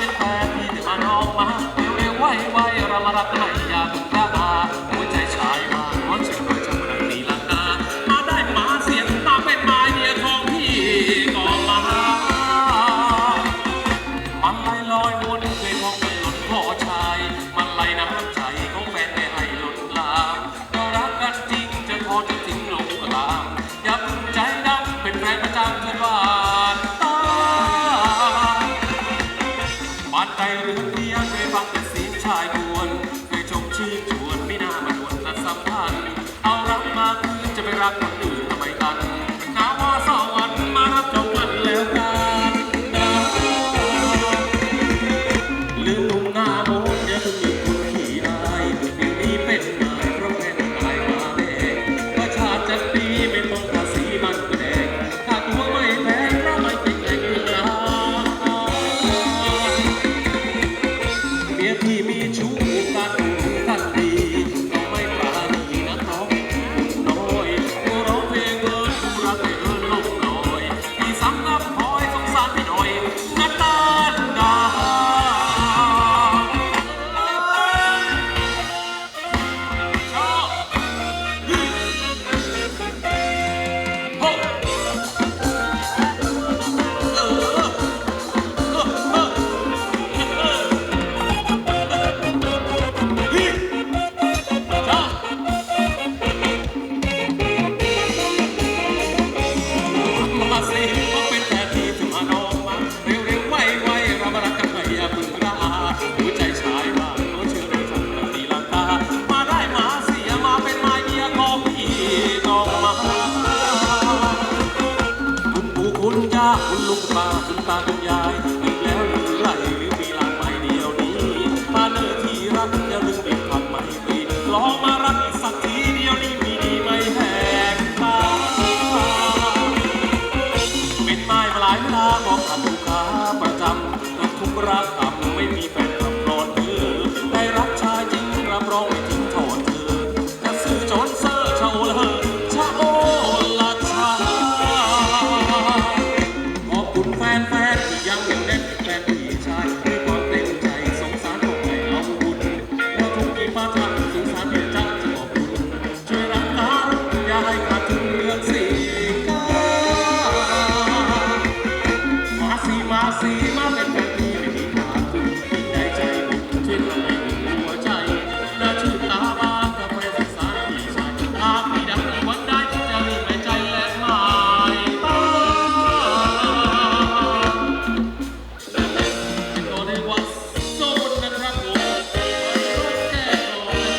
Thank you. บานใจหรือเรียงเคยฟังแต่เสียงชายกวนเคยชมชื่นชวนไม่น่ามาดวนและสำคัญเอารักมาคืนจะไปรักคน คุณลุงคุณป้าคุณตาคุณยายอีกแล้วหรือไรหรือมีหลังไม้เดียวนี้มาเนิ่นที่รักอย่าลืมปิดความไม่ปรีลองมารักอีกสักทีเดียวนี้มีดีไม่แหกตาเป็นไม้มาหลายเวลาบอกทำลูกค้าประจำทุกรักทำไม่มีแฟน นแฟนที่ยังเหนียวแน่นแฟนพี่ชายด้วความเต็ใจสงสารคนไหนเอาบุญเราทุกีตาทา